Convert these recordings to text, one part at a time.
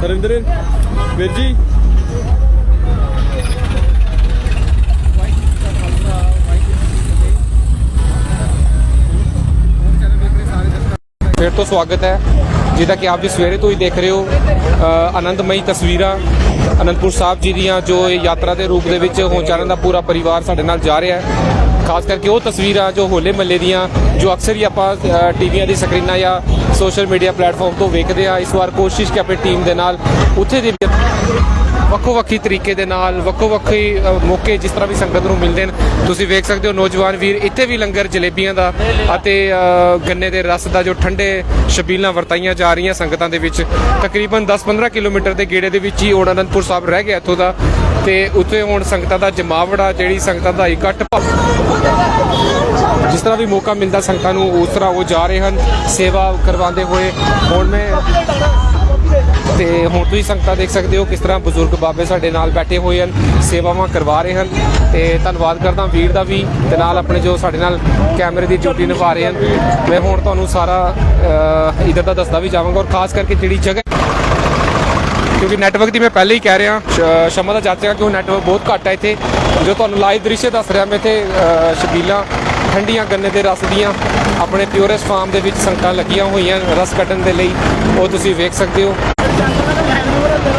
ਸਰਿੰਦਰ ਵੀਰ ਜੀ। ਫਿਰ ਤੋਂ ਸਵਾਗਤ ਹੈ। ਜਿੱਦਾਂ ਕਿ ਆਪ ਜੀ ਸਵੇਰੇ ਤੋਂ ਹੀ ਦੇਖ ਰਹੇ ਹੋ ਅ, ਆਨੰਦਮਈ ਤਸਵੀਰਾਂ ਅਨੰਦਪੁਰ ਸਾਹਿਬ ਜੀ ਦੀਆਂ ਜੋ ਇਹ ਯਾਤਰਾ ਦੇ ਰੂਪ ਦੇ ਵਿੱਚ ਹੋਂਚਾਰਨ ਦਾ ਪੂਰਾ ਪਰਿਵਾਰ ਸਾਡੇ ਨਾਲ ਜਾ ਰਿਹਾ ਹੈ। ਖਾਸ ਕਰਕੇ ਉਹ ਤਸਵੀਰਾਂ ਜੋ ਹੋਲੇ ਮੱਲੇ ਦੀਆਂ, ਜੋ ਅਕਸਰ ਹੀ ਆਪਾਂ ਟੀਵੀਆਂ ਦੀ ਸਕਰੀਨਾਂ ਜਾਂ ਸੋਸ਼ਲ ਮੀਡੀਆ ਪਲੇਟਫਾਰਮ ਤੋਂ ਵੇਖਦੇ ਆ ਇਸ ਵਾਰ ਕੋਸ਼ਿਸ਼ ਕਿ ਆਪਣੀ ਟੀਮ ਦੇ ਨਾਲ ਉੱਥੇ ਦੀ ਵੱਖੋ ਵੱਖੀ ਤਰੀਕੇ ਦੇ ਨਾਲ, ਵੱਖੋ ਵੱਖੀ ਮੌਕੇ ਜਿਸ ਤਰ੍ਹਾਂ ਵੀ ਸੰਗਤ ਨੂੰ ਮਿਲਦੇ ਨੇ, ਤੁਸੀਂ ਵੇਖ ਸਕਦੇ ਹੋ ਨੌਜਵਾਨ ਵੀਰ ਇੱਥੇ ਵੀ ਲੰਗਰ ਜਲੇਬੀਆਂ ਦਾ ਅਤੇ ਗੰਨੇ ਦੇ ਰਸ ਦਾ ਜੋ ਠੰਡੇ ਸ਼ਬੀਲਾਂ ਵਰਤਾਈਆਂ ਜਾ ਰਹੀਆਂ ਸੰਗਤਾਂ ਦੇ ਵਿੱਚ, ਤਕਰੀਬਨ 10-15 ਕਿਲੋਮੀਟਰ ਦੇ ਗੇੜੇ ਦੇ ਵਿੱਚ ਹੀ ਹੁਣ ਅਨੰਦਪੁਰ ਸਾਹਿਬ ਰਹਿ ਗਿਆ ਇੱਥੋਂ ਦਾ ਤੇ ਉੱਥੇ ਹੁਣ ਸੰਗਤਾਂ ਦਾ ਜਮਾਵੜਾ, ਜਿਹੜੀ ਸੰਗਤਾਂ ਦਾ ਇਕੱਠ ਜਿਸ ਤਰ੍ਹਾਂ ਵੀ ਮੌਕਾ ਮਿਲਦਾ ਸੰਗਤਾਂ ਨੂੰ, ਉਸ ਤਰ੍ਹਾਂ ਉਹ ਜਾ ਰਹੇ ਹਨ, ਸੇਵਾ ਕਰਵਾਉਂਦੇ ਹੋਏ। ਹੁਣ ਮੈਂ ਤੇ ਹੁਣ ਤੁਸੀਂ ਸੰਗਤਾਂ ਦੇਖ ਸਕਦੇ ਹੋ ਕਿਸ ਤਰ੍ਹਾਂ ਬਜ਼ੁਰਗ ਬਾਬੇ ਸਾਡੇ ਨਾਲ ਬੈਠੇ ਹੋਏ ਹਨ ਸੇਵਾਵਾਂ ਕਰਵਾ ਰਹੇ ਹਨ ਤੇ ਧੰਨਵਾਦ ਕਰਦਾ ਵੀਰ ਦਾ ਵੀ ਤੇ ਨਾਲ ਆਪਣੇ ਜੋ ਸਾਡੇ ਨਾਲ ਕੈਮਰੇ ਦੀ ਡਿਊਟੀ ਨਿਭਾ ਰਹੇ ਹਨ। ਮੈਂ ਹੁਣ ਤੁਹਾਨੂੰ ਸਾਰਾ ਅਹ, ਇੱਧਰ ਦਾ ਦੱਸਦਾ ਵੀ ਜਾਵਾਂਗਾ ਔਰ ਖਾਸ ਕਰਕੇ ਜਿਹੜੀ ਜਗ੍ਹਾ ਕਿਉਂਕਿ ਨੈਟਵਰਕ ਦੀ ਮੈਂ ਪਹਿਲੇ ਹੀ ਕਹਿ ਰਿਹਾ ਸ਼- ਸ਼ਮਾ ਦਾ ਜਾਚੇਗਾ ਕਿ ਉਹ ਨੈਟਵਰਕ ਬਹੁਤ ਘੱਟ ਹੈ ਇੱਥੇ। ਜੋ ਤੁਹਾਨੂੰ ਲਾਈਵ ਦ੍ਰਿਸ਼ ਦੱਸ ਰਿਹਾ ਮੈਂ ਇੱਥੇ ਅ, ਠੰਡੀਆਂ ਗੰਨੇ ਦੇ ਰਸ ਦੀਆਂ ਆਪਣੇ ਪਿਓਰੈਸਟ ਫਾਰਮ ਦੇ ਵਿੱਚ ਸੰਗਤਾਂ ਲੱਗੀਆਂ ਹੋਈਆਂ ਰਸ ਕੱਢਣ ਦੇ ਲਈ, ਉਹ ਤੁਸੀਂ ਵੇਖ ਸਕਦੇ ਹੋ।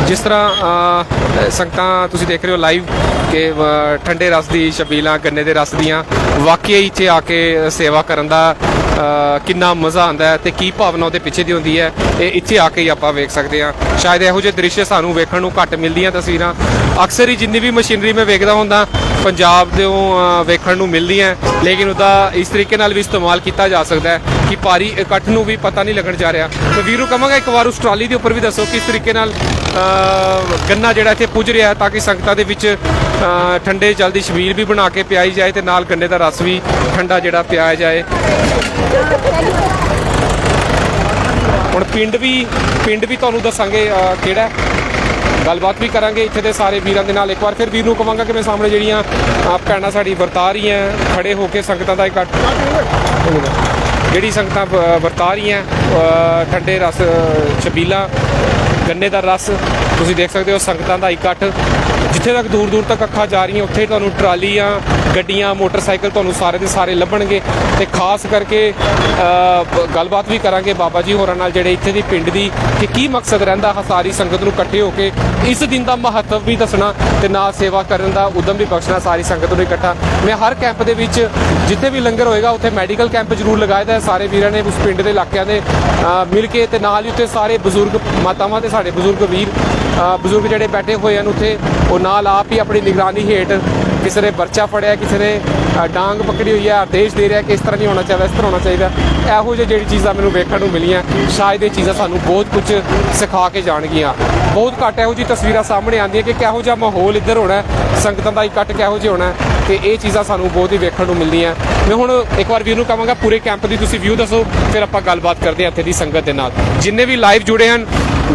ਜਿਸ ਤਰ੍ਹਾਂ ਸੰਗਤਾਂ ਤੁਸੀਂ ਦੇਖ ਰਹੇ ਹੋ ਲਾਈਵ ਕਿ ਠੰਡੇ ਰਸ ਦੀ ਛਬੀਲਾਂ, ਗੰਨੇ ਦੇ ਰਸ ਦੀਆਂ ਵਾਕਿਆ ਹੀ ਇੱਥੇ ਆ ਕੇ ਸੇਵਾ ਕਰਨ ਦਾ ਕਿੰਨਾ ਮਜ਼ਾ ਆਉਂਦਾ ਹੈ ਤੇ ਕੀ ਭਾਵਨਾ ਉਹਦੇ ਪਿੱਛੇ ਦੀ ਹੁੰਦੀ ਹੈ, ਇਹ ਇੱਥੇ ਆ ਕੇ ਹੀ ਆਪਾਂ ਵੇਖ ਸਕਦੇ ਹਾਂ। ਸ਼ਾਇਦ ਇਹੋ ਜਿਹੇ ਦ੍ਰਿਸ਼ ਸਾਨੂੰ ਵੇਖਣ ਨੂੰ ਘੱਟ ਮਿਲਦੀਆਂ ਤਸਵੀਰਾਂ। ਅਕਸਰ ਹੀ ਜਿੰਨੀ ਵੀ ਮਸ਼ੀਨਰੀ ਮੈਂ ਵੇਖਦਾ ਹੁੰਦਾ ਪੰਜਾਬ ਦੇ ਵੇਖਣ ਨੂੰ ਮਿਲਦੀਆਂ ਲੇਕਿਨ ਉਹਦਾ ਇਸ ਤਰੀਕੇ ਨਾਲ ਵੀ ਇਸਤੇਮਾਲ ਕੀਤਾ ਜਾ ਸਕਦਾ ਹੈ ਕਿ ਭਾਰੀ ਇਕੱਠ ਨੂੰ ਵੀ ਪਤਾ ਨਹੀਂ ਲੱਗਣ ਜਾ ਰਿਹਾ। ਤੇ ਵੀਰੂ ਕਹਾਂਗਾ ਇੱਕ ਵਾਰ ਉਸ ਟਰਾਲੀ ਦੇ ਉੱਪਰ ਵੀ ਦੱਸੋ ਕਿਸ ਤਰੀਕੇ ਨਾਲ ਗੰਨਾ ਜਿਹੜਾ ਇੱਥੇ ਪੁੱਜ ਰਿਹਾ ਤਾਂ ਕਿ ਸੰਗਤਾਂ ਦੇ ਵਿੱਚ ਠੰਡੇ ਜਲ ਦੀ ਵੀ ਬਣਾ ਕੇ ਪਿਆਈ ਜਾਏ ਤੇ ਨਾਲ ਗੰਨੇ ਦਾ ਰਸ ਵੀ ਠੰਡਾ ਜਿਹੜਾ ਪਿਆਇਆ ਜਾਏ। ਹੁਣ ਪਿੰਡ ਵੀ ਪਿੰਡ ਵੀ ਤੁਹਾਨੂੰ ਦੱਸਾਂਗੇ ਕਿਹੜਾ ਗੱਲਬਾਤ ਵੀ ਕਰਾਂਗੇ ਇੱਥੇ ਦੇ ਸਾਰੇ ਵੀਰਾਂ ਦੇ ਨਾਲ। ਇੱਕ ਵਾਰ ਫਿਰ ਵੀਰ ਨੂੰ ਕਵਾਂਗਾ ਕਿ ਮੈਂ ਸਾਹਮਣੇ ਜਿਹੜੀਆਂ ਅ, ਭੈਣਾਂ ਸਾਡੀ ਵਰਤਾ ਰਹੀਆਂ ਖੜੇ ਹੋ ਕੇ ਸੰਗਤਾਂ ਦਾ ਇਕੱਠ ਜਿਹੜੀ ਸੰਗਤਾਂ ਵਰਤਾ ਰਹੀਆਂ ਅ, ਠੰਡੇ ਰਸ ਛਬੀਲਾ ਗੰਨੇ ਦਾ ਰਸ ਤੁਸੀਂ ਦੇਖ ਸਕਦੇ ਹੋ ਸੰਗਤਾਂ ਦਾ ਇਕੱਠ। ਜਿੱਥੇ ਤੱਕ ਦੂਰ ਦੂਰ ਤੱਕ ਅੱਖਾਂ ਜਾ ਰਹੀਆਂ, ਉੱਥੇ ਤੁਹਾਨੂੰ ਟਰਾਲੀਆਂ, ਗੱਡੀਆਂ, ਮੋਟਰਸਾਈਕਲ ਤੁਹਾਨੂੰ ਸਾਰੇ ਦੇ ਸਾਰੇ ਲੱਭਣਗੇ ਤੇ ਖਾਸ ਕਰਕੇ ਗੱਲਬਾਤ ਵੀ ਕਰਾਂਗੇ ਬਾਬਾ ਜੀ ਹੋਰਾਂ ਨਾਲ ਜਿਹੜੇ ਇੱਥੇ ਦੀ ਪਿੰਡ ਦੀ ਕਿ ਕੀ ਮਕਸਦ ਰਹਿੰਦਾ ਹੈ ਸਾਰੀ ਸੰਗਤ ਨੂੰ ਇਕੱਠੇ ਹੋ ਕੇ। ਇਸ ਦਿਨ ਦਾ ਮਹੱਤਵ ਵੀ ਦੱਸਣਾ ਤੇ ਨਾਲ ਸੇਵਾ ਕਰਨ ਦਾ ਉਦਮ ਵੀ ਬਖਸ਼ਣਾ ਸਾਰੀ ਸੰਗਤ ਨੂੰ ਇਕੱਠਾ। ਮੈਂ ਹਰ ਕੈਂਪ ਦੇ ਵਿੱਚ ਜਿੱਥੇ ਵੀ ਲੰਗਰ ਹੋਏਗਾ, ਉੱਥੇ ਮੈਡੀਕਲ ਕੈਂਪ ਜ਼ਰੂਰ ਲਗਾਇਆ ਹੈ। ਸਾਰੇ ਵੀਰਾਂ ਨੇ ਉਸ ਪਿੰਡ ਦੇ ਇਲਾਕਿਆਂ ਦੇ ਮਿਲ ਕੇ ਤੇ ਨਾਲ ਹੀ ਉੱਥੇ ਸਾਰੇ ਬਜ਼ੁਰਗ ਮਾਤਾਵਾਂ ਤੇ ਸਾਡੇ ਬਜ਼ੁਰਗ ਵੀਰ ਬਜ਼ੁਰਗ ਜਿਹੜੇ ਬੈਠੇ ਹੋਏ ਹਨ ਉੱਥੇ, ਉਹ ਨਾਲ ਆਪ ਹੀ ਆਪਣੀ ਨਿਗਰਾਨੀ ਹੇਠ ਕਿਸੇ ਨੇ ਪਰਚਾ ਫੜਿਆ, ਕਿਸੇ ਨੇ ਡਾਂਗ ਪਕੜੀ ਹੋਈ ਹੈ, ਆਦੇਸ਼ ਦੇ ਰਿਹਾ ਕਿ ਇਸ ਤਰ੍ਹਾਂ ਨਹੀਂ ਹੋਣਾ ਚਾਹੀਦਾ, ਇਸ ਤਰ੍ਹਾਂ ਹੋਣਾ ਚਾਹੀਦਾ। ਇਹੋ ਜਿਹੀ ਜਿਹੜੀ ਚੀਜ਼ਾਂ ਮੈਨੂੰ ਵੇਖਣ ਨੂੰ ਮਿਲੀਆਂ, ਸ਼ਾਇਦ ਇਹ ਚੀਜ਼ਾਂ ਸਾਨੂੰ ਬਹੁਤ ਕੁਝ ਸਿਖਾ ਕੇ ਜਾਣਗੀਆਂ। ਬਹੁਤ ਘੱਟ ਇਹੋ ਜਿਹੀ ਤਸਵੀਰਾਂ ਸਾਹਮਣੇ ਆਉਂਦੀਆਂ ਕਿ ਕਿਹੋ ਜਿਹਾ ਮਾਹੌਲ ਇੱਧਰ ਹੋਣਾ ਸੰਗਤਾਂ ਦਾ ਇਕੱਠ ਕਿਹੋ ਜਿਹਾ ਹੋਣਾ ਹੈ, ਤੇ ਇਹ ਚੀਜ਼ਾਂ ਸਾਨੂੰ ਬਹੁਤ ਹੀ ਵੇਖਣ ਨੂੰ ਮਿਲਦੀਆਂ। ਮੈਂ ਹੁਣ ਇੱਕ ਵਾਰ ਵੀਰ ਨੂੰ ਕਹਾਂਗਾ, ਪੂਰੇ ਕੈਂਪ ਦੀ ਤੁਸੀਂ ਵਿਊ ਦੱਸੋ, ਫਿਰ ਆਪਾਂ ਗੱਲਬਾਤ ਕਰਦੇ ਹਾਂ ਇੱਥੇ ਦੀ ਸੰਗਤ ਦੇ ਨਾਲ। ਜਿੰਨੇ ਵੀ ਲਾਈਵ ਜੁੜੇ ਹਨ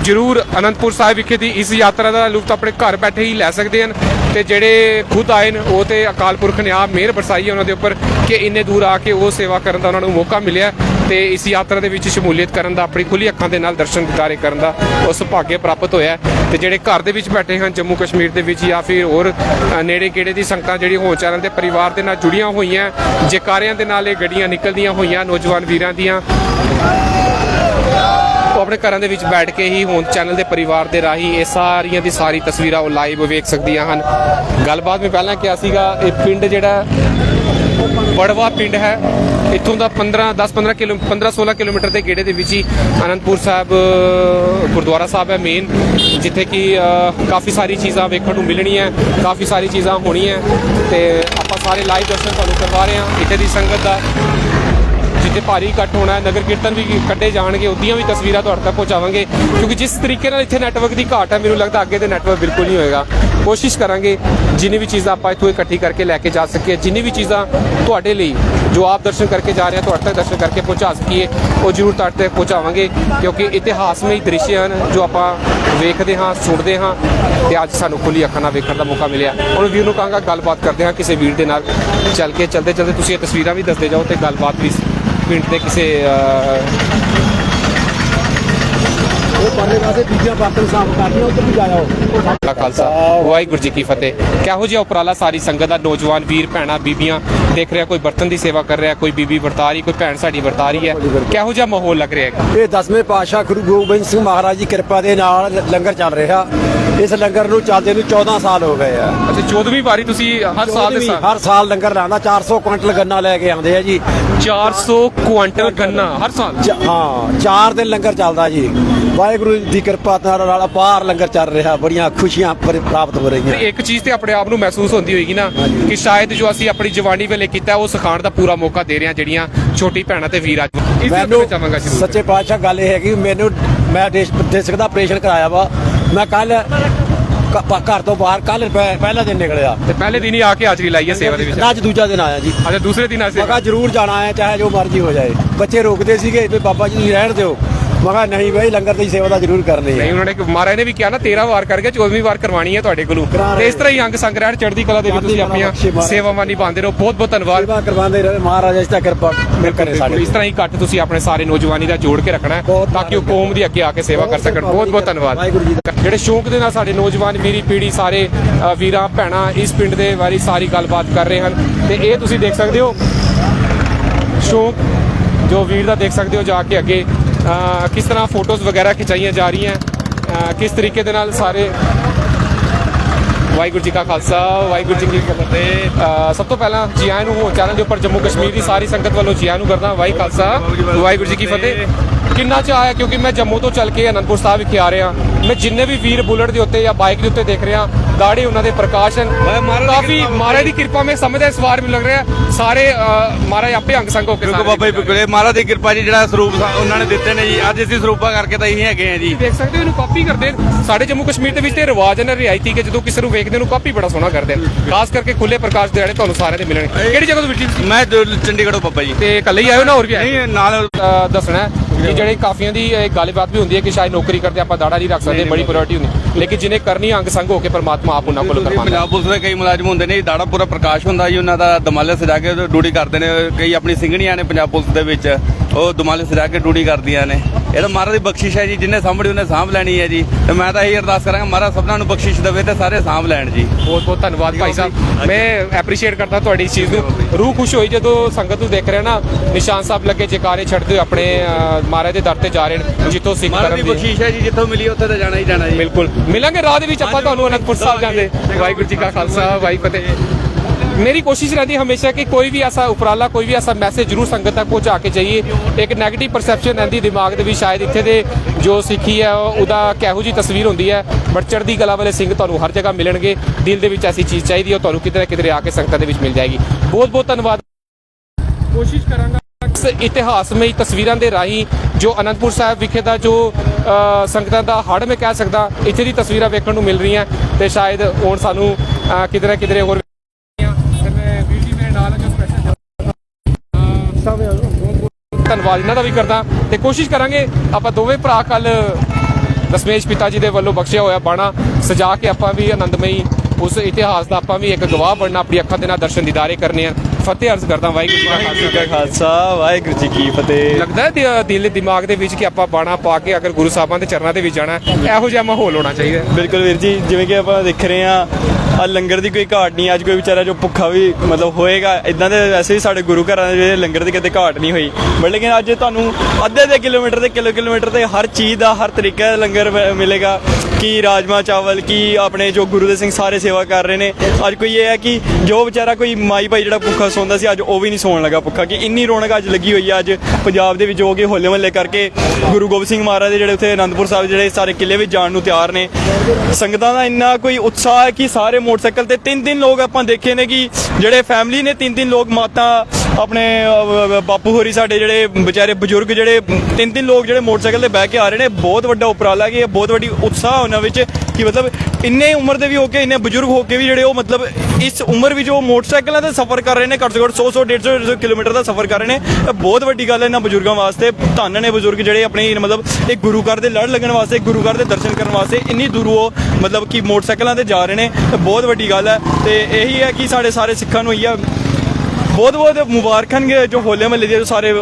ਜਰੂਰ ਅਨੰਦਪੁਰ ਸਾਹਿਬ ਵਿਖੇ ਦੀ ਇਸ ਯਾਤਰਾ ਦਾ ਲੁਤਫ ਆਪਣੇ ਘਰ ਬੈਠੇ ਹੀ ਲੈ ਸਕਦੇ ਹਨ ਤੇ ਜਿਹੜੇ ਖੁਦ ਆਏ ਨੇ, ਉਹ ਤੇ ਅਕਾਲ ਪੁਰਖ ਨੇ ਆਪ ਮਿਹਰ ਬਰਸਾਈ ਹੈ ਉਹਨਾਂ ਦੇ ਉੱਪਰ ਕਿ ਇੰਨੇ ਦੂਰ ਆ ਕੇ ਉਹ ਸੇਵਾ ਕਰਨ ਦਾ ਉਹਨਾਂ ਨੂੰ ਮੌਕਾ ਮਿਲਿਆ ਤੇ ਇਸ ਯਾਤਰਾ ਦੇ ਵਿੱਚ ਸ਼ਮੂਲੀਅਤ ਕਰਨ ਦਾ, ਆਪਣੀ ਖੁੱਲੀ ਅੱਖਾਂ ਦੇ ਨਾਲ ਦਰਸ਼ਨ ਦਿਦਾਰੇ ਕਰਨ ਦਾ ਉਹ ਸੁਭਾਗਯ ਪ੍ਰਾਪਤ ਹੋਇਆ ਹੈ। ਤੇ ਜਿਹੜੇ ਘਰ ਦੇ ਵਿੱਚ ਬੈਠੇ ਹਨ, ਜੰਮੂ ਕਸ਼ਮੀਰ ਦੇ ਵਿੱਚ ਜਾਂ ਫਿਰ ਹੋਰ ਨੇੜੇ ਕਿਹੜੇ ਦੀ ਸੰਗਤਾਂ ਜਿਹੜੀ ਹੋਂ ਚਾਰਨ ਦੇ ਪਰਿਵਾਰ ਦੇ ਨਾਲ ਜੁੜੀਆਂ ਹੋਈਆਂ, ਜਕਾਰਿਆਂ ਦੇ ਨਾਲ ਇਹ ਗੱਡੀਆਂ ਨਿਕਲਦੀਆਂ ਹੋਈਆਂ, ਨੌਜਵਾਨ ਵੀਰਾਂ ਦੀਆਂ ਆਪਣੇ ਘਰਾਂ ਦੇ ਵਿੱਚ ਬੈਠ ਕੇ ਹੀ ਹੁਣ ਚੈਨਲ ਦੇ ਪਰਿਵਾਰ ਦੇ ਰਾਹੀਂ ਇਹ ਸਾਰੀਆਂ ਦੀ ਸਾਰੀ ਤਸਵੀਰਾਂ ਉਹ ਲਾਈਵ ਵੇਖ ਸਕਦੀਆਂ ਹਨ। ਗੱਲਬਾਤ ਮੈਂ ਪਹਿਲਾਂ ਕਿਹਾ ਸੀਗਾ, ਇਹ ਪਿੰਡ ਜਿਹੜਾ ਬੜਵਾ ਪਿੰਡ ਹੈ, ਇੱਥੋਂ ਦਾ 15 10 15 ਕਿਲੋ 15 16 ਕਿਲੋਮੀਟਰ ਦੇ ਗੇੜੇ ਦੇ ਵਿੱਚ ਹੀ ਅਨੰਦਪੁਰ ਸਾਹਿਬ ਗੁਰਦੁਆਰਾ ਸਾਹਿਬ ਹੈ ਮੇਨ ਜਿੱਥੇ ਕਿ ਕਾਫੀ ਸਾਰੀ ਚੀਜ਼ਾਂ ਵੇਖਣ ਨੂੰ ਮਿਲਣੀਆਂ, ਕਾਫੀ ਸਾਰੀ ਚੀਜ਼ਾਂ ਹੋਣੀਆਂ, ਤੇ ਆਪਾਂ ਸਾਰੇ ਲਾਈਵ ਦਰਸ਼ਨ ਤੁਹਾਨੂੰ ਕਰਵਾ ਰਹੇ ਹਾਂ। ਇੱਥੇ ਦੀ ਸੰਗਤ ਦਾ ਜਿੱਥੇ ਭਾਰੀ ਇਕੱਠ ਹੋਣਾ ਹੈ, ਨਗਰ ਕੀਰਤਨ ਵੀ ਕੱਢੇ ਜਾਣਗੇ ਉਹਦੀਆਂ ਵੀ ਤਸਵੀਰਾਂ ਤੁਹਾਡੇ ਤੱਕ ਪਹੁੰਚਾਵਾਂਗੇ, ਕਿਉਂਕਿ ਜਿਸ ਤਰੀਕੇ ਨਾਲ ਇੱਥੇ ਨੈਟਵਰਕ ਦੀ ਘਾਟ ਹੈ, ਮੈਨੂੰ ਲੱਗਦਾ ਅੱਗੇ ਤੇ ਨੈਟਵਰਕ ਬਿਲਕੁਲ ਨਹੀਂ ਹੋਏਗਾ। ਕੋਸ਼ਿਸ਼ ਕਰਾਂਗੇ, ਜਿੰਨੀ ਵੀ ਚੀਜ਼ਾਂ ਆਪਾਂ ਇੱਥੋਂ ਇਕੱਠੀ ਕਰਕੇ ਲੈ ਕੇ ਜਾ ਸਕੀਏ, ਜਿੰਨੀ ਵੀ ਚੀਜ਼ਾਂ ਤੁਹਾਡੇ ਲਈ, ਜੋ ਆਪ ਦਰਸ਼ਨ ਕਰਕੇ ਜਾ ਰਹੇ ਹੋ ਤੁਹਾਡੇ ਤੱਕ ਦਰਸ਼ਨ ਕਰਕੇ ਪਹੁੰਚਾ ਸਕੀਏ, ਉਹ ਜ਼ਰੂਰ ਤੁਹਾਡੇ ਤੱਕ ਪਹੁੰਚਾਵਾਂਗੇ, ਕਿਉਂਕਿ ਇਤਿਹਾਸਮਈ ਦ੍ਰਿਸ਼ ਹਨ, ਜੋ ਆਪਾਂ ਵੇਖਦੇ ਹਾਂ, ਸੁਣਦੇ ਹਾਂ, ਤੇ ਅੱਜ ਸਾਨੂੰ ਖੁੱਲੀ ਅੱਖਾਂ ਨਾਲ ਵੇਖਣ ਦਾ ਮੌਕਾ ਮਿਲਿਆ। ਹੁਣ ਵੀਰ ਨੂੰ ਕਹਾਂਗਾ, ਗੱਲਬਾਤ ਕਰਦੇ ਹਾਂ ਕਿਸੇ ਵੀਰ ਦੇ ਨਾਲ। ਚੱਲ ਕੇ ਚਲਦੇ ਚਲਦੇ ਤੁਸੀਂ ਇਹ ਤਸਵੀਰਾਂ ਵੀ ਦੱਸਦੇ ਜਾਓ ਤੇ ਗੱਲਬਾਤ ਵੀ ਪਿੰਡ ਦੇ ਕਿਸੇ ਉਹ ਪਰਲੇ ਪਾਸੇ ਬੀਬੀਆਂ ਬਰਤਨ ਸਾਫ਼ ਕਰਦੀਆਂ ਉੱਧਰ ਵੀ ਜਾਇਓ ਉਹ ਖਾਲਸਾ। ਵਾਹਿਗੁਰੂ ਜੀ ਕੀ ਫਤਿਹ। ਕਿਹੋ ਜਿਹਾ ਉਪਰਾਲਾ ਸਾਰੀ ਸੰਗਤ ਦਾ? ਨੌਜਵਾਨ ਵੀਰ ਭੈਣਾਂ ਬੀਬੀਆਂ ਦੇਖ ਰਿਹਾ ਕੋਈ ਬਰਤਨ ਦੀ ਸੇਵਾ ਕਰ ਰਿਹਾ ਕੋਈ ਬੀਬੀ ਵਰਤਾ ਰਹੀ ਕੋਈ ਭੈਣ ਸਾਡੀ ਵਰਤਾ ਰਹੀ ਹੈ। ਕਿਹੋ ਜਿਹਾ ਮਾਹੌਲ ਲੱਗ ਰਿਹਾ ਹੈ ਇਹ ਦਸਵੇਂ ਪਾਤਸ਼ਾਹ ਗੁਰੂ ਗੋਬਿੰਦ ਸਿੰਘ ਮਹਾਰਾਜ ਦੀ ਕਿਰਪਾ ਦੇ ਨਾਲ ਲੰਗਰ ਚੱਲ ਰਿਹਾ। ਇਸ ਲੰਗਰ ਨੂੰ ਚੱਲਦੇ ਨੂੰ 14 ਸਾਲ ਹੋ ਗਏ ਆ। ਅੱਛਾ 14ਵੀਂ ਵਾਰੀ ਤੁਸੀਂ ਹਰ ਸਾਲ ਦੇ ਚੌਦਵੀਂ ਸਾਲ ਹਰ ਸਾਲ ਲੰਗਰ ਲਾਉਂਦਾ 400 ਕੁਇੰਟਲ ਗੰਨਾ ਲੈ ਕੇ ਆਉਂਦੇ ਆ ਜੀ। 400 ਕੁਆਂਟਲ ਗੰਨਾ ਹਰ ਸਾਲ? ਚ- ਹਾਂ ਚਾਰ ਦਿਨ ਲੰਗਰ ਚੱਲਦਾ ਜੀ। ਵਾਹਿਗੁਰੂ ਦੀ ਕਿਰਪਾ ਨਾਲ ਅਪਾਰ ਲੰਗਰ ਚੱਲ ਰਿਹਾ ਬੜੀਆਂ ਖੁਸ਼ੀਆਂ ਪਰ- ਪ੍ਰਾਪਤ ਹੋ ਤੇ ਰਹੀਆਂ ਇੱਕ ਚੀਜ਼ ਤੇ ਆਪਣੇ ਆਪ ਨੂੰ ਮਹਿਸੂਸ ਹੁੰਦੀ ਹੋਏਗੀ ਨਾ ਕਿ ਸ਼ਾਇਦ ਜੋ ਅਸੀਂ ਆਪਣੀ ਜਵਾਨੀ ਵੇਲੇ ਕੀਤਾ ਉਹ ਸਿਖਾਉਣ ਦਾ ਪੂਰਾ ਮੌਕਾ ਦੇ ਰਹੇ ਹਾਂ ਜਿਹੜੀਆਂ ਛੋਟੀ ਭੈਣਾਂ ਤੇ ਵੀਰ ਅੱਜ। ਇਸ ਚਾਹਾਂਗਾ ਸੱਚੇ ਪਾਤਸ਼ਾਹ ਗੱਲ ਇਹ ਹੈ ਕਿ ਮੈਨੂੰ ਮੈਂ ਡਿਸ- ਡਿਸਕ ਦਾ ਆਪਰੇਸ਼ਨ ਕਰਾਇਆ ਵਾ। ਮੈਂ ਕੱਲ ਘਰ ਤੋਂ ਬਾਹਰ ਕੱਲ ਪਹਿਲਾ ਦਿਨ ਨਿਕਲਿਆ। ਤੇ ਪਹਿਲੇ ਦਿਨ ਹੀ ਆ ਕੇ ਹਾਜ਼ਰੀ ਲਾਈ ਹੈ ਸੇਵਾ ਦੇ ਵਿੱਚ? ਅੱਜ ਦੂਜਾ ਦਿਨ ਆਇਆ ਜੀ। ਅੱਛਾ ਦੂਸਰੇ ਦਿਨ ਮੈਂ ਕਿਹਾ ਜ਼ਰੂਰ ਜਾਣਾ ਹੈ ਚਾਹੇ ਜੋ ਮਰਜ਼ੀ ਹੋ ਜਾਏ। ਬੱਚੇ ਰੋਕਦੇ ਸੀਗੇ ਵੀ ਬਾਬਾ ਜੀ ਤੁਸੀਂ ਰਹਿਣ ਦਿਓ। ਮੈਂ ਕਿਹਾ ਨਹੀਂ ਬਈ ਲੰਗਰ ਦੀ ਸੇਵਾ ਤਾਂ ਜ਼ਰੂਰ ਕਰਨੀ ਨਹੀਂ ਹੈ ਉਹਨਾਂ ਨੇ ਮਹਾਰਾਜ ਨੇ ਵੀ ਕਿਹਾ ਨਾ 13 ਵਾਰ ਕਰਕੇ 14ਵੀਂ ਵਾਰ ਕਰਵਾਣੀ ਹੈ ਤੁਹਾਡੇ ਕੋਲੋਂ। ਤੇ ਇਸ ਤਰ੍ਹਾਂ ਹੀ ਅੰਗ ਸੰਗ ਰਹਿਣ ਚੜ੍ਹਦੀ ਕਲਾ ਦੇ ਵਿੱਚ ਤੁਸੀਂ ਆਪਣੀਆਂ। ਸੇਵਾਵਾਂ ਨਿਭਾਉਂਦੇ ਰਹੋ। ਬਹੁਤ ਬਹੁਤ ਧੰਨਵਾਦ। ਸੇਵਾ ਕਰਵਾਉਂਦੇ ਰਹੇ। ਮਹਾਰਾਜ ਇਸ ਦਾ ਕਿਰਪਾ ਮਿਲ ਕਰੇ ਸਾਡੇ ਇਸ ਤਰ੍ਹਾਂ ਹੀ ਘੱਟ ਤੁਸੀਂ ਆਪਣੇ ਸਾਰੇ ਨੌਜਵਾਨੀ ਦਾ ਜੋੜ ਕੇ ਰੱਖਣਾ ਤਾਂ ਕਿ ਉਹ ਕੌਮ ਦੀ ਅੱਗੇ ਆ ਕੇ ਸੇਵਾ ਕਰ ਸਕਣ। ਬਹੁਤ ਬਹੁਤ ਧੰਨਵਾਦ। ਜਿਹੜੇ ਸ਼ੌਂਕ ਦੇ ਨਾਲ ਸਾਡੇ ਨੌਜਵਾਨ ਮੇਰੀ ਪੀੜ੍ਹੀ ਸਾਰੇ ਵੀਰਾਂ ਭੈਣਾਂ ਇਸ ਪਿੰਡ ਦੇ ਬਾਰੇ ਸਾਰੀ ਗੱਲਬਾਤ ਕਰ ਰਹੇ ਹਨ। ਤੇ ਇਹ ਤੁਸੀਂ ਦੇਖ ਸਕਦੇ ਹੋ ਸ਼ੌਂਕ ਜੋ ਵੀਰ ਦਾ ਦੇਖ ਸਕਦੇ ਹੋ ਜਾ ਕੇ ਅੱਗੇ ਕਿਸ ਤਰ੍ਹਾਂ ਫੋਟੋਜ਼ ਵਗੈਰਾ ਖਿਚਾਈਆਂ ਜਾ ਰਹੀਆਂ ਕਿਸ ਤਰੀਕੇ ਦੇ ਨਾਲ ਸਾਰੇ ਵਾਹਿਗੁਰੂ ਜੀ ਕਾ ਖਾਲਸਾ ਵਾਹਿਗੁਰੂ ਜੀ ਕੀ ਫਤਿਹ। ਸਭ ਤੋਂ ਪਹਿਲਾਂ ਜੀ ਆਇਆਂ ਨੂੰ ਚੈਨਲ ਦੇ ਉੱਪਰ ਜੰਮੂ ਕਸ਼ਮੀਰ ਦੀ ਸਾਰੀ ਸੰਗਤ ਵੱਲੋਂ ਜੀ ਆਇਆਂ ਨੂੰ ਕਰਦਾ ਵਾਹਿ ਖਾਲਸਾ ਵਾਹਿਗੁਰੂ ਜੀ ਕੀ ਫਤਿਹ। ਕਿੰਨਾ ਚ ਆਇਆ ਕਿਉਂਕਿ ਮੈਂ ਜੰਮੂ ਤੋਂ ਚੱਲ ਕੇ ਅਨੰਦਪੁਰ ਸਾਹਿਬ ਵਿਖੇ ਆ ਰਿਹਾ। ਮੈਂ ਜਿੰਨੇ ਵੀ ਵੀਰ ਬੁਲਟ ਦੇ ਉੱਤੇ ਜਾਂ ਬਾਈਕ ਦੇ ਉੱਤੇ ਦੇਖ ਰਿਹਾ ਦਾੜੇ ਉਹਨਾਂ ਦੇ ਪ੍ਰਕਾਸ਼ਨ ਕਾਫੀ ਮਹਾਰਾਜ ਦੀ ਕਿਰਪਾ ਮੈਂ ਸਮਝਦਾ ਇਸ ਵਾਰ ਮੈਨੂੰ ਲੱਗ ਰਿਹਾ ਸਾਰੇ ਮਹਾਰਾਜ ਆਪੇ ਅੰਗ ਸੰਗ ਹੋ ਕੇ ਸਾਰੇ ਬਾਬਾ ਜੀ ਬਿਲਕੁਲ ਮਹਾਰਾਜ ਦੀ ਕਿਰਪਾ ਜੀ ਜਿਹੜਾ ਸਰੂਪ ਉਹਨਾਂ ਨੇ ਦਿੱਤੇ ਨੇ ਜੀ। ਅੱਜ ਅਸੀਂ ਸਰੂਪਾ ਕਰਕੇ ਤਾਂ ਇਹੀ ਹੈਗੇ ਆ ਜੀ। ਦੇਖ ਸਕਦੇ ਹੋ ਇਹਨੂੰ ਕਾਪੀ ਕਰਦੇ ਸਾਡੇ ਜੰਮੂ ਕਸ਼ਮੀਰ ਦੇ ਵਿੱਚ ਤੇ ਰਿਵਾਜ ਹੈ ਨਾ ਰਿਆਇਤੀ ਕਿ ਜਦੋਂ ਕਿਸੇ ਨੂੰ ਵੇਖਦੇ ਨੂੰ ਕਾਪੀ ਬੜਾ ਸੋਹਣਾ ਕਰਦੇ ਨੇ ਖਾਸ ਕਰਕੇ ਖੁੱਲੇ ਪ੍ਰਕਾਸ਼ ਦਿਹਾੜੇ ਤੁਹਾਨੂੰ ਸਾਰਿਆਂ ਦੇ ਮਿਲਣਗੇ ਕਿਹੜੀ ਜਗ੍ਹਾ ਤੋਂ ਵੀਰ ਜੀ ਮੈਂ ਚੰਡੀਗੜ੍ਹੋਂ ਬਾਬਾ ਜੀ। ਤੇ ਇਕੱਲੇ ਹੀ ਆਇਓ ਨਾ ਹੋਰ ਵੀ ਆਏ? ਨਹੀਂ ਨਾਲ ਦੱਸਣਾ ਕਿ ਜਿਹੜੇ ਕਾਫੀਆਂ ਦੀ ਇਹ ਗੱਲਬਾਤ ਵੀ ਹੁੰਦੀ ਹੈ ਕਿ ਸ਼ਾਇਦ ਨੌਕਰੀ ਕਰਦੇ ਆਪਾਂ ਦਾੜਾ ਨਹੀਂ ਰੱਖ ਸਕਦੇ ਬੜੀ ਪ੍ਰਾਇੋਰਟੀ ਹੁੰਦੀ। ਲੇਕਿਨ ਜਿਹਨੇ ਕਰਨੀ ਅੰਗ ਸੰਗ ਹੋ ਕੇ ਪਰਮਾਤਮਾ ਆਪ ਉਹਨਾਂ ਕੋਲ ਕਰਵਾਉਂਦਾ। ਪੰਜਾਬ ਪੁਲਿਸ ਦੇ ਕਈ ਮੁਲਾਜ਼ਮ ਹੁੰਦੇ ਨੇ ਦਾੜਾ ਪੂਰਾ ਪ੍ਰਕਾਸ਼ ਹੁੰਦਾ ਜੀ ਉਹਨਾਂ ਦਾ ਦਮਾਲੇ ਸਜਾ ਕੇ ਡਿਊਟੀ ਕਰਦੇ ਨੇ। ਕਈ ਆਪਣੀ ਸਿੰਘਣੀਆਂ ਨੇ ਪੰਜਾਬ ਪੁਲਿਸ ਦੇ ਵਿੱਚ ਉਹ ਦਮਾਲੇ ਸਜਾ ਕੇ ਡਿਊਟੀ ਕਰਦੀਆਂ ਨੇ। ਇਹ ਤਾਂ ਮਹਾਰਾਜ ਦੀ ਬਖਸ਼ਿਸ਼ ਹੈ ਜੀ ਜਿੰਨੇ ਸਾਂਭੜੀ ਉਹਨੇ ਸਾਂਭ ਲੈਣੀ ਹੈ ਜੀ। ਤੇ ਮੈਂ ਤਾਂ ਇਹੀ ਅਰਦਾਸ ਕਰਾਂਗਾ ਮਹਾਰਾਜ ਸਭਨਾਂ ਨੂੰ ਬਖਸ਼ਿਸ਼ ਦੇਵੇ ਤੇ ਸਾਰੇ ਸਾਂਭ ਲੈਣ ਜੀ। ਬਹੁਤ ਬਹੁਤ ਧੰਨਵਾਦ ਭਾਈ ਸਾਹਿਬ। ਮੈਂ ਐਪਰੀਸ਼ੀਏਟ ਕਰਦਾ ਤੁਹਾਡੀ ਇਸ ਚੀਜ਼ ਨੂੰ। ਰੂਹ ਖੁਸ਼ ਹੋਈ ਜਦੋਂ ਸੰਗਤ ਨੂੰ ਦੇਖ ਰਿਹਾ ਨਾ ਨਿਸ਼ਾਨ ਸਾਹਿਬ ਲੱਗੇ ਜੈਕਾਰੇ ਛੱਡਦੇ ਆਪਣੇ ਮਹਾਰਾਜ ਦੇ ਦਰ ਤੇ ਜਾ ਰਹੇ ਨੇ ਜਿੱਥੋਂ ਸਿੱਖ ਧਰਮ ਦੀ ਬਖਸ਼ਿਸ਼ ਹੈ ਜੀ ਜਿੱਥੋਂ ਮਿਲੀ ਉੱਥੇ ਤਾਂ ਜਾਣਾ ਹੀ ਜਾਣਾ ਜੀ। ਬਿਲਕੁਲ। ਮਿਲਾਂਗੇ ਰਾਹ ਦੇ ਵਿੱਚ ਆਪਾਂ ਤੁਹਾਨੂੰ ਅਨੰਦਪੁਰ ਸਾਹਿਬ ਜਾਂਦੇ। ਵਾਹਿਗੁਰੂ ਜੀ ਕਾ ਖਾਲਸਾ ਵਾਹਿਗੁਰੂ ਫਤਿਹ। ਮੇਰੀ ਕੋਸ਼ਿਸ਼ ਰਹਿੰਦੀ ਹਮੇਸ਼ਾ ਕਿ ਕੋਈ ਵੀ ਐਸਾ ਉਪਰਾਲਾ ਕੋਈ ਵੀ ਐਸਾ ਮੈਸੇਜ ਜ਼ਰੂਰ ਸੰਗਤ ਤੱਕ ਪਹੁੰਚਾ ਕੇ ਜਾਈਏ। ਇੱਕ 네ਗੇਟਿਵ ਪਰਸੈਪਸ਼ਨ ਰਹਿੰਦੀ ਦਿਮਾਗ ਦੇ ਵਿੱਚ ਸ਼ਾਇਦ ਇੱਥੇ ਦੇ ਜੋ ਸਿੱਖੀ ਹੈ ਉਹ- ਉਹਦਾ ਕਿਹੋ ਜੀ ਤਸਵੀਰ ਹੁੰਦੀ ਹੈ ਬਟ ਚੜ੍ਹਦੀ ਕਲਾ ਵਾਲੇ ਸਿੰਘ ਤੁਹਾਨੂੰ ਹਰ ਜਗ੍ਹਾ ਮਿਲਣਗੇ। ਦਿਲ ਦੇ ਵਿੱਚ ਐਸੀ ਚੀਜ਼ ਚਾਹੀਦੀ ਹੈ ਉਹ ਤੁਹਾਨੂੰ ਕਿਤੇ ਨਾ ਕਿਤੇ ਆ ਕੇ ਸੰਗਤਾਂ ਦੇ ਵਿੱਚ ਮਿਲ ਜਾਏਗੀ। ਬਹੁਤ ਬਹੁਤ ਧੰਨਵਾਦ। ਕੋਸ਼ਿਸ਼ ਕਰਾਂਗਾ ਇਤਿਹਾਸਮਈ ਤਸਵੀਰਾਂ ਦੇ ਰਾਹੀਂ ਜੋ ਅਨੰਦਪੁਰ ਸਾਹਿਬ ਵਿਖੇ ਦਾ ਜੋ ਸੰਗਤਾਂ ਦਾ ਹੜ ਮੈਂ ਕਹਿ ਸਕਦਾ, ਇੱਥੇ ਦੀ ਤਸਵੀਰਾਂ ਵੇਖਣ ਨੂੰ ਮਿਲ ਰਹੀਆਂ ਤੇ ਸ਼ਾਇਦ ਹੁਣ ਸਾਨੂੰ ਕਿਧਰੇ ਨਾ ਕਿਧਰੇ ਹੋਰ ਤੇ ਮੈਂ ਧੰਨਵਾਦ ਇਹਨਾਂ ਦਾ ਵੀ ਕਰਦਾ। ਤੇ ਕੋਸ਼ਿਸ਼ ਕਰਾਂਗੇ ਆਪਾਂ ਦੋਵੇਂ ਭਰਾ ਕੱਲ ਦਸਮੇਸ਼ ਪਿਤਾ ਜੀ ਦੇ ਵੱਲੋਂ ਬਖਸ਼ਿਆ ਹੋਇਆ ਬਾਣਾ ਸਜਾ ਕੇ ਆਪਾਂ ਵੀ ਆਨੰਦਮਈ ਉਸ ਇਤਿਹਾਸ ਦਾ ਆਪਾਂ ਵੀ ਇੱਕ ਗਵਾਹ ਬਣਨਾ, ਆਪਣੀ ਅੱਖਾਂ ਦੇ ਨਾਲ ਦਰਸ਼ਨ ਦੀਦਾਰੇ ਕਰਨੇ ਆ। ਫਤਿਹ ਅਰਜ਼ ਕਰਦਾ ਵਾਹਿਗੁਰੂ ਜੀ ਕਾ ਖਾਲਸਾ। ਵਾਹਿਗੁਰੂ ਜੀ ਕੀ ਫਤਿਹ। ਲੱਗਦਾ ਹੈ ਦਿ- ਦਿਲ ਦਿਮਾਗ ਦੇ ਵਿੱਚ ਕਿ ਆਪਾਂ ਬਾਣਾ ਪਾ ਕੇ ਅਗਰ ਗੁਰੂ ਸਾਹਿਬਾਂ ਦੇ ਚਰਨਾਂ ਦੇ ਵਿੱਚ ਜਾਣਾ ਹੈ, ਇਹੋ ਜਿਹਾ ਮਾਹੌਲ ਹੋਣਾ ਚਾਹੀਦਾ ਹੈ। ਬਿਲਕੁਲ ਵੀਰ ਜੀ ਜਿਵੇਂ ਕਿ ਆਪਾਂ ਦੇਖ ਰਹੇ ਆ ਆ ਲੰਗਰ ਦੀ ਕੋਈ ਘਾਟ ਨਹੀਂ ਅੱਜ ਕੋਈ ਵਿਚਾਰਾ ਜੋ ਭੁੱਖਾ ਵੀ ਮਤਲਬ ਹੋਏਗਾ ਇਦਾਂ ਦੇ ਵੈਸੇ ਵੀ ਸਾਡੇ ਗੁਰੂ ਘਰਾਂ ਦੇ ਵਿੱਚ ਲੰਗਰ ਦੀ ਕਿਤੇ ਘਾਟ ਨਹੀਂ ਹੋਈ। ਬਟ ਲੇਕਿਨ ਅੱਜ ਤੁਹਾਨੂੰ ਅੱਧੇ ਦੇ ਕਿਲੋਮੀਟਰ ਤੇ ਕਿਲੋ ਕਿਲੋਮੀਟਰ ਤੇ ਹਰ ਚੀਜ਼ ਦਾ ਹਰ ਤਰੀਕੇ ਦਾ ਲੰਗਰ ਮ- ਮਿਲੇਗਾ। ਕੀ ਰਾਜਮਾ ਚਾਵਲ ਕੀ ਆਪਣੇ ਜੋ ਗੁਰੂ ਦੇ ਸਿੰਘ ਸਾਰੇ ਸੇਵਾ ਕਰ ਰਹੇ ਨੇ। ਅੱਜ ਕੋਈ ਇਹ ਹੈ ਕਿ ਜੋ ਵਿਚਾਰਾ ਕੋਈ ਮਾਈ ਭਾਈ ਜਿਹੜਾ ਭੁੱਖਾ ਸੌਂਦਾ ਸੀ, ਅੱਜ ਉਹ ਵੀ ਨਹੀਂ ਸੌਣ ਲੱਗਾ ਭੁੱਖਾ, ਕਿ ਇੰਨੀ ਰੌਣਕ ਅੱਜ ਲੱਗੀ ਹੋਈ ਹੈ ਅੱਜ ਪੰਜਾਬ ਦੇ ਵਿੱਚ ਜੋ ਕਿ ਹੋਲੇ ਮਹੱਲੇ ਕਰਕੇ ਗੁਰੂ ਗੋਬਿੰਦ ਸਿੰਘ ਮਹਾਰਾਜ ਦੇ ਜਿਹੜੇ ਉੱਥੇ ਅਨੰਦਪੁਰ ਸਾਹਿਬ ਜਿਹੜੇ ਸਾਰੇ ਕਿਲੇ ਵਿੱਚ ਜਾਣ ਨੂੰ ਤਿਆਰ ਨੇ। ਸੰਗਤਾਂ ਦਾ ਇੰਨਾ ਕੋਈ ਉਤਸ਼ਾਹ ਹੈ ਕਿ ਸਾਰੇ ਮੋਟਰਸਾਈਕਲ ਤੇ ਤਿੰਨ ਦਿਨ ਲੋਕ ਆਪਾਂ ਦੇਖੇ ਨੇ ਕਿ ਜਿਹੜੇ ਫੈਮਿਲੀ ਨੇ, ਤਿੰਨ ਤਿੰਨ ਲੋਕ ਮਾਤਾ ਆਪਣੇ ਬਾਪੂ ਹੋਰੀ ਸਾਡੇ ਜਿਹੜੇ ਵਿਚਾਰੇ ਬਜ਼ੁਰਗ ਜਿਹੜੇ, ਤਿੰਨ ਤਿੰਨ ਲੋਕ ਜਿਹੜੇ ਮੋਟਰਸਾਈਕਲ ਤੇ ਬਹਿ ਕੇ ਆ ਰਹੇ ਨੇ, ਬਹੁਤ ਵੱਡਾ ਉਪਰਾਲਾ ਕਿ ਇਹ ਬਹੁਤ ਵੱਡੀ ਉਤਸ਼ਾਹ ਉਹਨਾਂ ਵਿੱਚ ਕਿ ਮਤਲਬ ਇੰਨੇ ਉਮਰ ਦੇ ਵੀ ਹੋ ਕੇ, ਇੰਨੇ ਬਜ਼ੁਰਗ ਹੋ ਕੇ ਵੀ ਜਿਹੜੇ ਉਹ ਮਤਲਬ ਇਸ ਉਮਰ ਵਿੱਚ ਉਹ ਮੋਟਰਸਾਈਕਲਾਂ ਤੇ ਸਫ਼ਰ ਕਰ ਰਹੇ ਨੇ ਘੱਟ ਤੋਂ ਘੱਟ 100 100 150 150 ਕਿਲੋਮੀਟਰ ਦਾ ਸਫ਼ਰ ਕਰ ਰਹੇ ਨੇ। ਇਹ ਬਹੁਤ ਵੱਡੀ ਗੱਲ ਹੈ ਇਹਨਾਂ ਬਜ਼ੁਰਗਾਂ ਵਾਸਤੇ। ਧੰਨ ਨੇ ਬਜ਼ੁਰਗ ਜਿਹੜੇ ਆਪਣੀ ਮਤਲਬ ਇੱਕ ਗੁਰੂ ਘਰ ਦੇ ਲੜ ਲੱਗਣ ਵਾਸਤੇ, ਗੁਰੂ ਘਰ ਦੇ ਦਰਸ਼ਨ ਕਰਨ ਵਾਸਤੇ ਇੰਨੀ ਦੂਰੋਂ ਉਹ ਮਤਲਬ ਕਿ ਮੋਟਰਸਾਈਕਲਾਂ ਤੇ ਜਾ ਰਹੇ ਨੇ। ਬਹੁਤ ਵੱਡੀ ਗੱਲ ਹੈ ਤੇ ਇਹੀ ਹੈ ਕਿ ਸਾਡੇ ਸਾਰੇ ਸਿੱਖਾਂ ਨੂੰ ਇਹੀ ਹੈ ਬਹੁਤ ਬਹੁਤ ਮੁਬਾਰਕਾਂ ਨੇ ਜੋ ਹੋਲੇ ਮਹੱਲੇ ਦੇ ਜੋ ਸਾਰੇ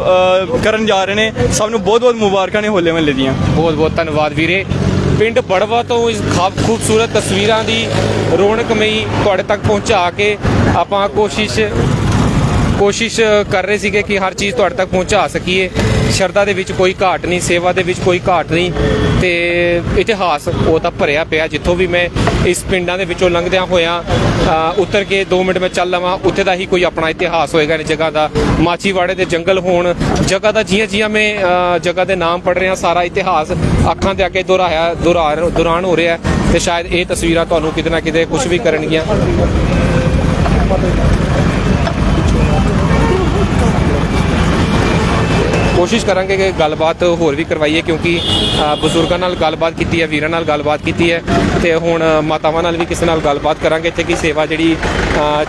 ਕਰਨ ਜਾ ਰਹੇ ਨੇ। ਸਭ ਨੂੰ ਬਹੁਤ ਬਹੁਤ ਮੁਬਾਰਕਾਂ ਨੇ ਹੋਲੇ ਮਹੱਲੇ ਦੀਆਂ। ਬਹੁਤ ਬਹੁਤ ਧੰਨਵਾਦ ਵੀਰੇ। ਪਿੰਡ ਬੜਵਾ ਤੋਂ ਇਸ ਖਾਬ ਖੂਬਸੂਰਤ ਤਸਵੀਰਾਂ ਦੀ ਰੌਣਕਮਈ ਤੁਹਾਡੇ ਤੱਕ ਪਹੁੰਚਾ ਕੇ ਆਪਾਂ ਕੋਸ਼ਿਸ਼ ਕੋਸ਼ਿਸ਼ ਕਰ ਰਹੇ ਸੀਗੇ ਕਿ ਹਰ ਚੀਜ਼ ਤੁਹਾਡੇ ਤੱਕ ਪਹੁੰਚਾ ਸਕੀਏ। ਸ਼ਰਧਾ ਦੇ ਵਿੱਚ ਕੋਈ ਘਾਟ ਨਹੀਂ, ਸੇਵਾ ਦੇ ਵਿੱਚ ਕੋਈ ਘਾਟ ਨਹੀਂ ਤੇ ਇਤਿਹਾਸ ਉਹ ਤਾਂ ਭਰਿਆ ਪਿਆ। ਜਿੱਥੋਂ ਵੀ ਮੈਂ ਇਸ ਪਿੰਡਾਂ ਦੇ ਵਿੱਚੋਂ ਲੰਘਦਿਆਂ ਹੋਇਆਂ ਉਤਰ ਕੇ 2 ਮਿੰਟ ਮੈਂ ਚੱਲ ਲਵਾਂ, ਉੱਥੇ ਦਾ ਹੀ ਕੋਈ ਆਪਣਾ ਇਤਿਹਾਸ ਹੋਏਗਾ ਇਸ ਜਗ੍ਹਾ ਦਾ ਮਾਚੀਵਾੜੇ ਦੇ ਜੰਗਲ ਹੋਣ, ਜਗ੍ਹਾ ਦਾ ਜੀਆਂ ਜੀਆਂ ਮੈਂ ਜਗ੍ਹਾ ਦੇ ਨਾਮ ਪੜ ਰਿਹਾ, ਸਾਰਾ ਇਤਿਹਾਸ ਅੱਖਾਂ ਦੇ ਅੱਗੇ ਦੁਹਰਾਇਆ ਦੁਹਰਾ ਦੌਰਾਨ ਹੋ ਰਿਹਾ ਤੇ ਸ਼ਾਇਦ ਇਹ ਤਸਵੀਰਾਂ ਤੁਹਾਨੂੰ ਕਿਤੇ ਨਾ ਕਿਤੇ ਕੁਝ ਵੀ ਕਰਨਗੀਆਂ। ਕੋਸ਼ਿਸ਼ ਕਰਾਂਗੇ ਕਿ ਗੱਲਬਾਤ ਹੋਰ ਵੀ ਕਰਵਾਈਏ ਕਿਉਂਕਿ ਬਜ਼ੁਰਗਾਂ ਨਾਲ ਗੱਲਬਾਤ ਕੀਤੀ ਹੈ ਵੀਰਾਂ ਨਾਲ ਗੱਲਬਾਤ ਕੀਤੀ ਹੈ ਤੇ ਹੁਣ ਮਾਤਾਵਾਂ ਨਾਲ ਵੀ ਕਿਸੇ ਨਾਲ ਗੱਲਬਾਤ ਕਰਾਂਗੇ ਇੱਥੇ ਕੀ ਸੇਵਾ ਜਿਹੜੀ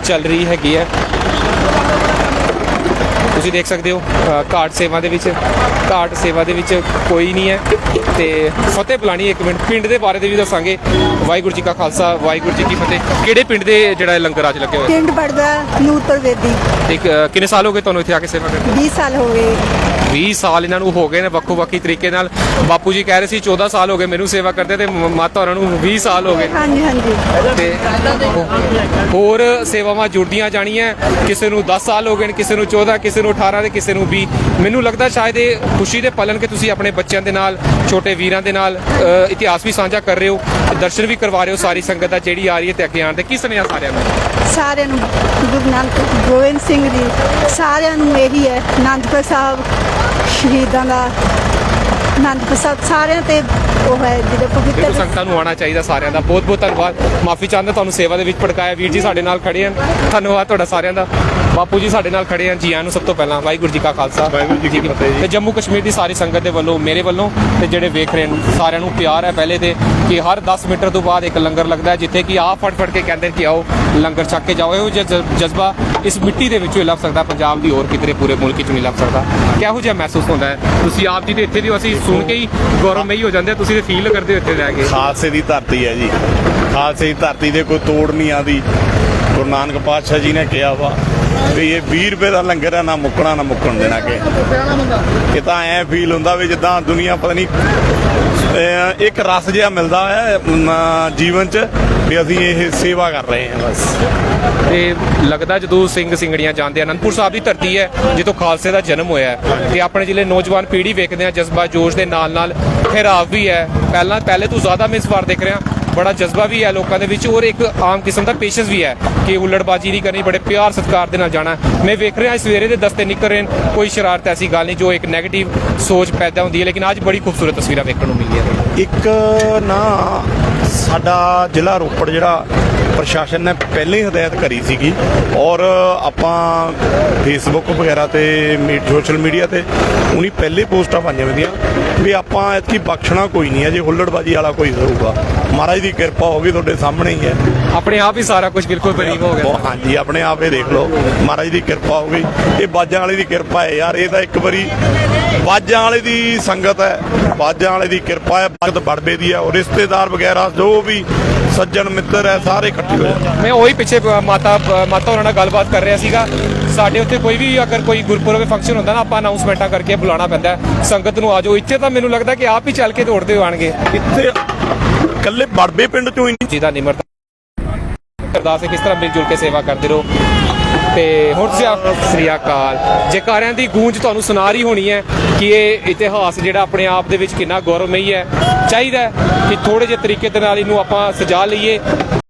ਚੱਲ ਰਹੀ ਹੈਗੀ ਹੈ। ਤੁਸੀਂ ਦੇਖ ਸਕਦੇ ਹੋ ਘਾਟ ਸੇਵਾ ਦੇ ਵਿੱਚ ਘਾਟ ਸੇਵਾ ਦੇ ਵਿੱਚ ਕੋਈ ਨਹੀਂ ਹੈ ਤੇ ਫਤਿਹ ਬੁਲਾਣੀ ਇੱਕ ਮਿੰਟ। ਪਿੰਡ ਦੇ ਬਾਰੇ ਦੇ ਵੀ ਦੱਸਾਂਗੇ। ਵਾਹਿਗੁਰੂ ਜੀ ਕਾ ਖਾਲਸਾ ਵਾਹਿਗੁਰੂ ਜੀ ਕੀ ਫਤਿਹ। ਕਿਹੜੇ ਪਿੰਡ ਦੇ ਜਿਹੜਾ ਲੰਗਰ ਅੱਜ ਲੱਗੇ ਹੋਏ? ਪਿੰਡ ਬੜਦਾ ਨੂਰਪੁਰ ਵੇਦੀ। ਇੱਕ ਕਿੰਨੇ ਸਾਲ ਹੋ ਗਏ ਤੁਹਾਨੂੰ ਇੱਥੇ ਆ ਕੇ ਸੇਵਾ ਕਰਦੇ 20 ਸਾਲ ਹੋ ਗਏ। 20 ਸਾਲ ਇਹਨਾਂ ਨੂੰ ਹੋ ਗਏ ਨੇ ਵੱਖੋ ਵੱਖੀ ਤਰੀਕੇ ਨਾਲ। ਬਾਪੂ ਜੀ ਕਹਿ ਰਹੇ ਸੀ 14 ਸਾਲ ਹੋ ਗਏ ਮੈਨੂੰ ਸੇਵਾ ਕਰਦੇ ਤੇ ਮ- ਮਾਤਾ ਹੋਰਾਂ ਨੂੰ 20 ਸਾਲ ਹੋ ਗਏ। ਹਾਂਜੀ ਹਾਂਜੀ। ਤੇ ਹੋਰ ਸੇਵਾਵਾਂ ਜੁੜਦੀਆਂ ਜਾਣੀਆਂ ਕਿਸੇ ਨੂੰ 10 ਸਾਲ ਹੋ ਗਏ ਨੇ ਕਿਸੇ ਨੂੰ 14 ਕਿਸੇ ਨੂੰ 18 ਤੇ ਕਿਸੇ ਨੂੰ 20 ਮੈਨੂੰ ਲੱਗਦਾ ਸ਼ਾਇਦ ਇਹ ਖੁਸ਼ੀ ਦੇ ਪਲਨ ਕਿ ਤੁਸੀਂ ਆਪਣੇ ਬੱਚਿਆਂ ਦੇ ਨਾਲ ਛੋਟੇ ਵੀਰਾਂ ਦੇ ਨਾਲ ਅ, ਇਤਿਹਾਸ ਵੀ ਸਾਂਝਾ ਕਰ ਰਹੇ ਹੋ ਦਰਸ਼ਨ ਵੀ ਕਰਵਾ ਰਹੇ ਹੋ ਸਾਰੀ ਸੰਗਤ ਦਾ ਜਿਹੜੀ ਆ ਰਹੀ ਹੈ ਤੇ ਅੱਗੇ ਆਉਣ ਦੇ। ਕੀ ਸੁਨੇਹਾ ਸਾਰਿਆਂ ਨੂੰ? ਸਾਰਿਆਂ ਨੂੰ ਗੁਰੂ ਨਾਨਕ ਗੋਬਿੰਦ ਸਿੰਘ ਜੀ ਸਾਰਿਆਂ ਨੂੰ ਇਹੀ ਹੈ ਅਨੰਦਪੁਰ ਸਾਹਿਬ ਸ਼ਹੀਦਾਂ ਦਾ ਅਨੰਦਪੁਰ ਸਾਹਿਬ ਸਾਰਿਆਂ ਤੇ ਉਹ ਹੈ ਜਿਹੜੇ ਪਵਿੱਤਰ ਸੰਗਤਾਂ ਨੂੰ ਆਉਣਾ ਚਾਹੀਦਾ ਸਾਰਿਆਂ ਦਾ। ਬਹੁਤ ਬਹੁਤ ਧੰਨਵਾਦ। ਮਾਫੀ ਚਾਹੁੰਦਾ ਤੁਹਾਨੂੰ ਸੇਵਾ ਦੇ ਵਿੱਚ ਭੜਕਾਇਆ ਵੀਰ ਜੀ ਸਾਡੇ ਨਾਲ ਖੜੇ ਹਨ। ਧੰਨਵਾਦ ਤੁਹਾਡਾ ਸਾਰਿਆਂ ਦਾ। ਬਾਪੂ ਜੀ ਸਾਡੇ ਨਾਲ ਖੜੇ ਹਨ ਜੀ ਆਇਆਂ ਨੂੰ ਸਭ ਤੋਂ ਪਹਿਲਾਂ ਵਾਹਿਗੁਰੂ ਜੀ ਕਾ ਖਾਲਸਾ। ਵਾਹਿਗੁਰੂ ਜੀ ਕੀ ਫਤਿਹ ਤੇ ਜੰਮੂ ਕਸ਼ਮੀਰ ਦੀ ਸਾਰੀ ਸੰਗਤ ਦੇ ਵੱਲੋਂ ਮੇਰੇ ਵੱਲੋਂ ਤੇ ਜਿਹੜੇ ਵੇਖ ਰਹੇ ਨੇ ਸਾਰਿਆਂ ਨੂੰ ਪਿਆਰ ਹੈ ਪਹਿਲੇ ਤੇ ਕਿ ਹਰ 10 ਮੀਟਰ ਤੋਂ ਬਾਅਦ ਇੱਕ ਲੰਗਰ ਲੱਗਦਾ ਹੈ ਜਿੱਥੇ ਕਿ ਆਪ ਫੜ ਫੜ ਕੇ ਕਹਿੰਦੇ ਕਿ ਆਓ ਲੰਗਰ ਛਕ ਕੇ ਜਾਓ। ਇਹੋ ਜਿਹਾ ਜਜ਼ਬਾ ਇਸ ਮਿੱਟੀ ਦੇ ਵਿੱਚੋਂ ਹੀ ਲੱਭ ਸਕਦਾ ਪੰਜਾਬ ਦੀ ਹੋਰ ਕਿਧਰੇ ਪੂਰੇ ਮੁਲਕ 'ਚ ਨਹੀਂ ਲੱਭ ਸਕਦਾ। ਕਿਹੋ ਜਿਹਾ ਮਹਿਸੂਸ ਹੁੰਦਾ ਹੈ? ਤੁਸੀਂ ਆਪ ਜੀ ਦੇ ਇੱਥੇ ਦੀ ਹੋ, ਅਸੀਂ ਸੁਣ ਕੇ ਹੀ ਗੌਰਵਮਈ ਹੋ ਜਾਂਦੇ ਹਾਂ, ਤੁਸੀਂ ਤੇ ਫੀਲ ਕਰਦੇ ਹੋ ਇੱਥੇ ਰਹਿ ਕੇ। ਖਾਲਸੇ ਦੀ ਧਰਤੀ ਹੈ ਜੀ। ਖਾਲਸੇ ਦੀ ਧਰਤੀ ਦੇ ਕੋਈ ਤੋੜ ਨਹੀਂ ਆਦੀ ਗੁਰੂ ਨਾਨਕ ਪਾਤਸ਼ਾਹ ਜੀ ਨੇ ਕਿਹਾ ਵਾ ਵੀ ਇਹ 20 ਰੁਪਏ ਦਾ ਲੰਗਰ ਆ, ਨਾ ਮੁੱਕਣਾ, ਨਾ ਮੁੱਕਣ ਦੇਣਾ ਕਿ ਇਹ ਤਾਂ ਐ ਫੀਲ ਹੁੰਦਾ ਵੀ ਜਿੱਦਾਂ ਦੁਨੀਆ ਪਤਾ ਨਹੀਂ ਇੱਕ ਰਸ ਜਿਹਾ ਮਿਲਦਾ ਹੈ ਜੀਵਨ 'ਚ ਵੀ ਅਸੀਂ ਇਹ ਸੇਵਾ ਕਰ ਰਹੇ ਹਾਂ ਬਸ। ਤੇ ਲੱਗਦਾ ਜਦੋਂ ਸਿੰਘ ਸਿੰਘੜੀਆਂ ਜਾਂਦੇ ਆ, ਅਨੰਦਪੁਰ ਸਾਹਿਬ ਦੀ ਧਰਤੀ ਹੈ, ਜਿੱਥੋਂ ਖਾਲਸੇ ਦਾ ਜਨਮ ਹੋਇਆ ਹੈ। ਤੇ ਆਪਣੇ ਜ਼ਿਲ੍ਹੇ ਨੌਜਵਾਨ ਪੀੜ੍ਹੀ ਵੇਖਦੇ ਆ, ਜਜ਼ਬਾ, ਜੋਸ਼ ਦੇ ਨਾਲ ਨਾਲ ਠਹਿਰਾਵ ਵੀ ਹੈ। ਪਹਿਲਾਂ ਪਹਿਲੇ ਤੋਂ ਜ਼ਿਆਦਾ ਮੈਂ ਇਸ ਵਾਰ ਦੇਖ ਰਿਹਾ ਬੜਾ ਜਜ਼ਬਾ ਵੀ ਹੈ ਲੋਕਾਂ ਦੇ ਵਿੱਚ। ਔਰ ਇੱਕ ਆਮ ਕਿਸਮ ਦਾ ਪੇਸ਼ੈਂਸ ਵੀ ਹੈ ਕਿ ਹੁੱਲੜਬਾਜ਼ੀ ਨਹੀਂ ਕਰਨੀ, ਬੜੇ ਪਿਆਰ ਸਤਿਕਾਰ ਦੇ ਨਾਲ ਜਾਣਾ। ਮੈਂ ਵੇਖ ਰਿਹਾ, ਸਵੇਰੇ ਦੇ ਦਸਤੇ ਨਿਕਲ ਰਹੇ ਨੇ, ਕੋਈ ਸ਼ਰਾਰਤ ਐਸੀ ਗੱਲ ਨਹੀਂ ਜੋ ਇੱਕ ਨੈਗੇਟਿਵ ਸੋਚ ਪੈਦਾ ਹੁੰਦੀ ਹੈ, ਲੇਕਿਨ ਅੱਜ ਬੜੀ ਖੂਬਸੂਰਤ ਤਸਵੀਰਾਂ ਵੇਖਣ ਨੂੰ ਮਿਲੀਆਂ ਇੱਕ ਨਾ, ਸਾਡਾ ਜ਼ਿਲ੍ਹਾ ਰੋਪੜ ਜਿਹੜਾ ਪ੍ਰਸ਼ਾਸਨ ਨੇ ਪਹਿਲੇ ਹੀ ਹਦਾਇਤ ਕਰੀ ਸੀਗੀ, ਔਰ ਆਪਾਂ ਫੇਸਬੁੱਕ ਵਗੈਰਾ ਤੇ ਸੋਸ਼ਲ ਮੀਡੀਆ ਤੇ ਉਹਨੀ ਪਹਿਲੇ ਪੋਸਟਾਂ ਪਾਈਆਂ ਹੁੰਦੀਆਂ ਵੀ ਆਪਾਂ ਇਤਕੀ ਬਖਸ਼ਣਾ ਕੋਈ ਨਹੀਂ ਹੈ, ਜੇ ਹੁੱਲੜਬਾਜੀ ਵਾਲਾ ਕੋਈ ਹੋਊਗਾ। ਮਹਾਰਾਜ ਦੀ ਕਿਰਪਾ ਹੋਗੀ ਤੁਹਾਡੇ ਸਾਹਮਣੇ ਹੀ ਹੈ। ਆਪਣੇ ਆਪ ਹੀ ਸਾਰਾ ਕੁਝ ਬਿਲਕੁਲ ਬਰੀਕ ਹੋ ਗਿਆ। ਹਾਂਜੀ ਆਪਣੇ ਆਪ ਇਹ ਦੇਖ ਲਓ। ਮਹਾਰਾਜ ਦੀ ਕਿਰਪਾ ਹੋ ਗਈ। ਇਹ ਬਾਜਾਂ ਵਾਲੇ ਦੀ ਕਿਰਪਾ ਹੈ ਯਾਰ ਇਹ ਤਾਂ ਇੱਕ ਵਾਰੀ ਬਾਜਾਂ ਵਾਲੇ ਦੀ ਸੰਗਤ ਹੈ। ਬਾਜਾਂ ਵਾਲੇ ਦੀ ਕਿਰਪਾ ਹੈ ਭਗਤ ਬੜਬੇ ਦੀ ਹੈ। ਔਰ ਰਿਸ਼ਤੇਦਾਰ ਵਗੈਰਾ ਜੋ ਵੀ ਸੱਜਣ ਮਿੱਤਰ ਹੈ ਸਾਰੇ ਇਕੱਠੇ ਹੋ ਜਾਂਦੇ। ਮੈਂ ਉਹੀ ਪਿੱਛੇ ਮਾਤਾ ਮਾਤਾ ਉਹਨਾਂ ਨਾਲ ਗੱਲਬਾਤ ਕਰ ਰਿਹਾ ਸੀਗਾ। ਸਾਡੇ ਉੱਥੇ ਕੋਈ ਵੀ ਅਗਰ ਕੋਈ ਗੁਰਪੁਰਬ ਫੰਕਸ਼ਨ ਹੁੰਦਾ ਨਾ ਆਪਾਂ ਅਨਾਉਂਸਮੈਂਟਾਂ ਕਰਕੇ ਬੁਲਾਉਣਾ ਪੈਂਦਾ ਹੈ। ਸੰਗਤ ਨੂੰ ਆਜੋ ਇੱਥੇ ਤਾਂ ਮੈਨੂੰ ਲੱਗਦਾ ਕਿ ਆਪ ਹੀ ਚੱਲ ਕੇ ਦੌੜਦੇ ਆਣਗੇ ਇੱਥੇ ਇਕੱਲੇ ਬੜਬੇ ਪਿੰਡ ਚੋਂ ਹੀ ਨਹੀਂ। ਜਿਹਦਾ ਨਿਮਰਤਾ। ਅਰਦਾਸ ਹੈ, ਕਿਸ ਤਰ੍ਹਾਂ ਮਿਲ ਜੁਲ ਕੇ ਸੇਵਾ ਕਰਦੇ ਰਹੋ। ਤੇ ਹੁਣ ਤੁਸੀਂ ਸ੍ਰੀ ਅਕਾਲ। ਜੈਕਾਰਿਆਂ ਦੀ ਗੂੰਜ ਤੁਹਾਨੂੰ ਸੁਣਾ ਰਹੀ ਹੋਣੀ ਹੈ ਕਿ ਇਹ ਇਤਿਹਾਸ ਜਿਹੜਾ ਆਪਣੇ ਆਪ ਦੇ ਵਿੱਚ ਕਿੰਨਾ ਗੌਰਵਮਈ ਹੈ। ਚਾਹੀਦਾ ਕਿ ਥੋੜੇ ਜਿਹੇ ਤਰੀਕੇ ਦੇ ਨਾਲ ਇਹਨੂੰ ਆਪਾਂ ਸਜਾ ਲਈਏ।